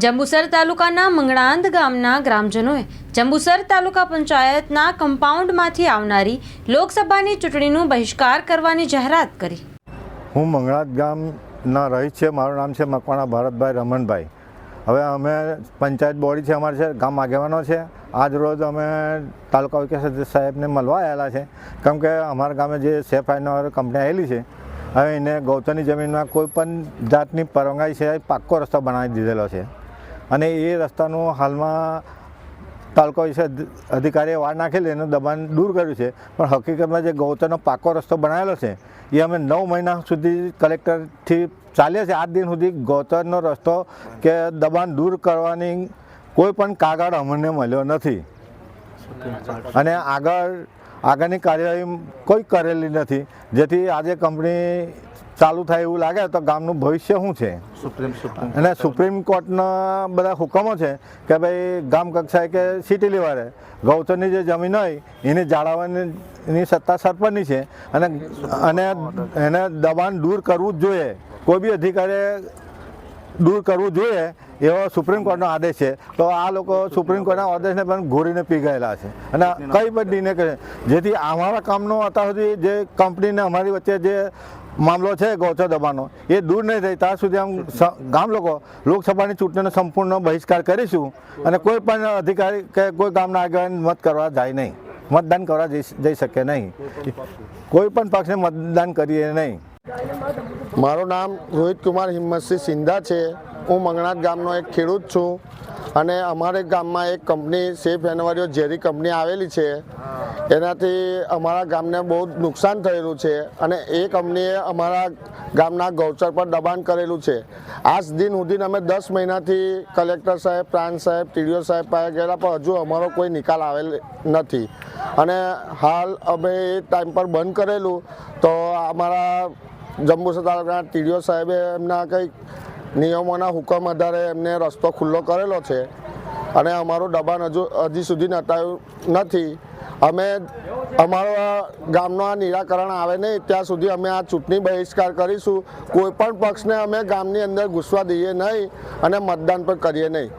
જંબુસર તાલુકાના મંગળાંદ ગામના ગ્રામજનોએ જંબુસર તાલુકા પંચાયતના કમ્પાઉન્ડમાંથી આવનારી લોકસભાની ચૂંટણીનો બહિષ્કાર કરવાની જાહેરાત કરી. હું મંગળાંત ગામના રહીશ છે. મારું નામ છે મકવાણા ભારતભાઈ રમણભાઈ. હવે અમે પંચાયત બોડી છે અમારે છે ગામ આગેવાનો છે. આજ રોજ અમે તાલુકા વિકાસ સાહેબને મળવા આવેલા છે. કેમ કે અમારા ગામે જે સેફ આઈનર કંપની આવેલી છે, હવે એને ગૌતમની જમીનમાં કોઈ પણ જાતની પરવાનગી છે, પાક્કો રસ્તો બનાવી દીધેલો છે. અને એ રસ્તાનું હાલમાં તાલુકા વિશે અધિકારીએ વાર નાખેલી એનું દબાણ દૂર કર્યું છે. પણ હકીકતમાં જે ગૌતરનો પાકો રસ્તો બનાવેલો છે, એ અમે નવ મહિના સુધી કલેક્ટરથી ચાલ્યા છે. આજ દિન સુધી ગૌતરનો રસ્તો કે દબાણ દૂર કરવાની કોઈ પણ કાગળ અમને મળ્યો નથી. અને આગળ આગળની કાર્યવાહી કોઈ કરેલી નથી. જેથી આજે કંપની ચાલુ થાય એવું લાગે તો ગામનું ભવિષ્ય શું છે? સુપ્રીમ સુપ્રીમ અને સુપ્રીમ કોર્ટના બધા હુકમો છે કે ભાઈ ગામ કક્ષાએ કે સિટી લેવલે ગૌતરની જે જમીન હોય એને જાળવવાની સત્તા સરપંચની છે. અને અને એને દબાણ દૂર કરવું જ જોઈએ. કોઈ બી અધિકારીએ દૂર કરવું જોઈએ એવો સુપ્રીમ કોર્ટનો આદેશ છે. તો આ લોકો સુપ્રીમ કોર્ટના આદેશને પણ ઘોરીને પી ગયેલા છે. અને કઈ બધીને કહે જેથી અમારા કામનો અત્યાર સુધી જે કંપનીને અમારી વચ્ચે જે મામલો છે, ગૌચર દબાણનો. એ દૂર નહીં થાય, ત્યાં સુધી આમ ગામ લોકો લોકસભાની ચૂંટણીનો સંપૂર્ણ બહિષ્કાર કરીશું અને કોઈ પણ અધિકારી કે કોઈ ગામના આગળ મત કરવા જાય નહીં. મતદાન કરવા જઈ જઈ શકે નહીં. કોઈ પણ પક્ષને મતદાન કરીએ નહીં. મારું નામ રોહિત કુમાર હિંમતસિંહ સિંધા છે. હું મંગણાત ગામનો એક ખેડૂત છું અને અમારે ગામમાં એક કંપની, સેફ જાન્યુઆરીઓ ઝેરી કંપની આવેલી છે. એનાથી અમારા ગામને બહુ નુકસાન થયેલું છે અને એ કંપનીએ અમારા ગામના ગૌચર પર દબાણ કરેલું છે. આજ દિન સુધીને અમે દસ મહિનાથી કલેક્ટર સાહેબ, પ્રાંત સાહેબ, ટીડીઓ સાહેબ પાસે ગયેલા પણ હજુ અમારો કોઈ નિકાલ આવેલ નથી. અને હાલ અમે એ ટાઈમ પર બંધ કરેલું તો અમારા જંબુસર તાલુકાના ટીડીઓ સાહેબે એમના કંઈક નિયમોના હુકમ આધારે એમને રસ્તો ખુલ્લો કરેલો છે. અને અમારું દબાણ હજુ હજી સુધી નટાયું નથી. અમે અમારા ગામનું આ નિરાકરણ આવે નહીં, ત્યાં સુધી અમે આ ચૂંટણી બહિષ્કાર કરીશું. કોઈ પણ પક્ષને અમે ગામની અંદર ઘૂસવા દઈએ નહીં અને મતદાન પણ કરીએ નહીં.